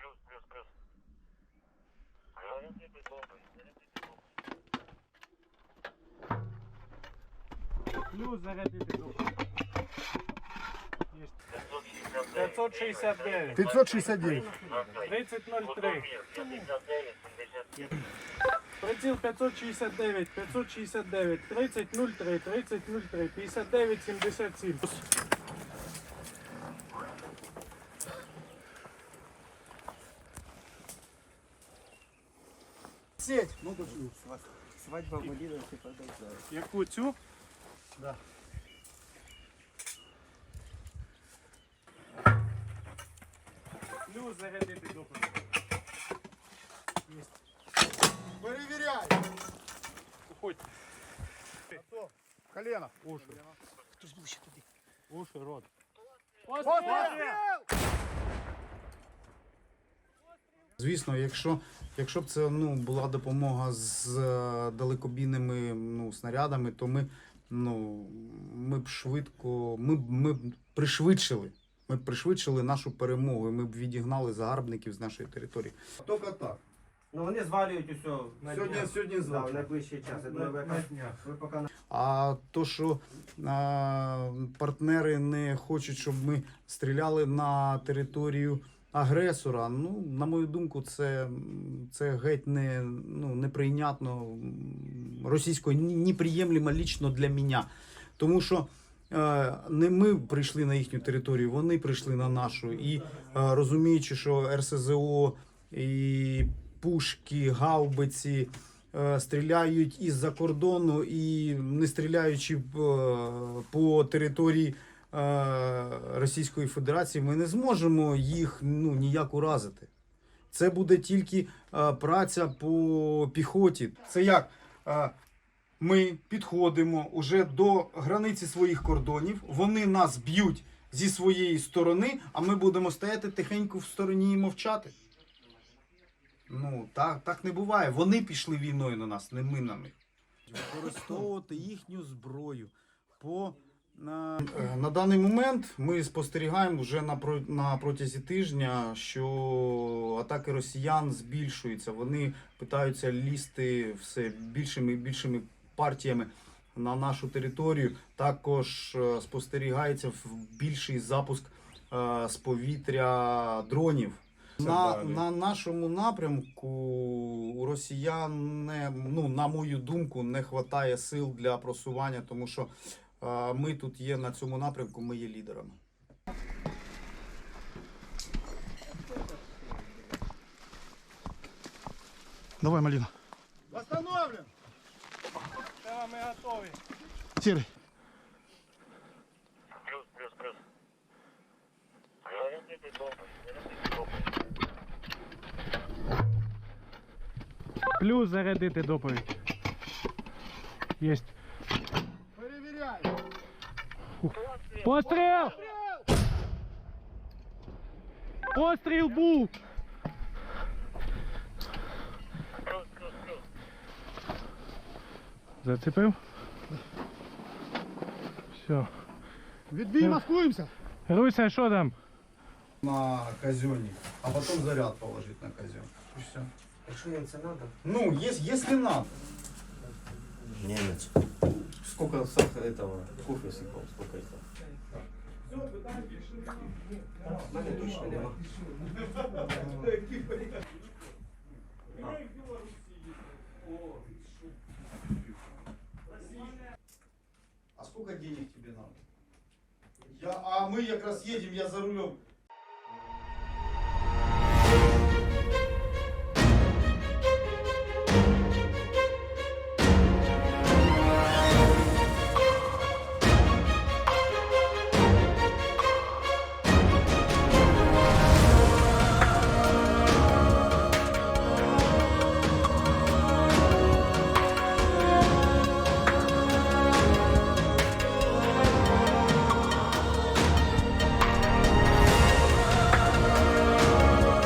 Плюс, плюс, плюс. Зарядити бомби, зарядити бомби. Плюс зарядити бомби. 569. 569. 3003. Приціл 569, 569, 3003, 3003, 5977. сеть. Ну, почему? Свадьба в Малиновке продолжается. Яку цю? Да. Ну, взагалі підопити. Перевіряй. Уходь. А Готов. Колено. Уши. Хто ще туди? Уши, рот. Постріл! Постріл! Звісно, якщо, якщо б це ну, була допомога з е, далекобійними ну, снарядами, то ми, ну, ми б швидко, ми, ми б пришвидшили. Ми б пришвидшили нашу перемогу, і ми б відігнали загарбників з нашої території. Тільки так. Ну вони звалюють усе на Сьогодні, днях. сьогодні Да, в найближчий час. Я думаю, ви якраз- ви поки А то, що а, партнери не хочуть, щоб ми стріляли на територію агресора, ну, на мою думку, це, це геть не, ну, неприйнятно російською, неприємлемо лічно для мене. Тому що е, не ми прийшли на їхню територію, вони прийшли на нашу. І е, розуміючи, що РСЗО і пушки, гаубиці е, стріляють із-за кордону і не стріляючи е, по території Російської Федерації, ми не зможемо їх ну, ніяк уразити. Це буде тільки е, праця по піхоті. Це як? Е, ми підходимо уже до границі своїх кордонів, вони нас б'ють зі своєї сторони, а ми будемо стояти тихенько в стороні і мовчати. Ну, так, так не буває. Вони пішли війною на нас, не ми на них. Використовувати їхню зброю. По, на... Е, на даний момент ми спостерігаємо вже на, про- на протязі тижня, що атаки росіян збільшуються. Вони питаються лізти все більшими і більшими партіями на нашу територію. Також е, спостерігається в- більший запуск е, з повітря дронів. На, на нашому напрямку у росіян не, ну, на мою думку, не вистачає сил для просування, тому що ми тут є на цьому напрямку, ми є лідерами. Давай, Малина. Восстановлен. Все, ми готові. Серый. Плюс, плюс, плюс. Говорят, ты добрый, говорят, ты добрый. Плюс зарядити доповідь. Єсть. Постріл! Постріл був! Плюс, плюс, плюс. Зацепив? Все. Відбій, маскуємося. Руся, що там? На казенник, а потім заряд положити на казен. І все. Якщо їм це треба. Ну, ес- если надо. Немець. Сколько сахара этого кофе сыпал? Сколько это? Мене точно нема. А сколько денег тебе надо? Я, а мы как раз едем, я за рулем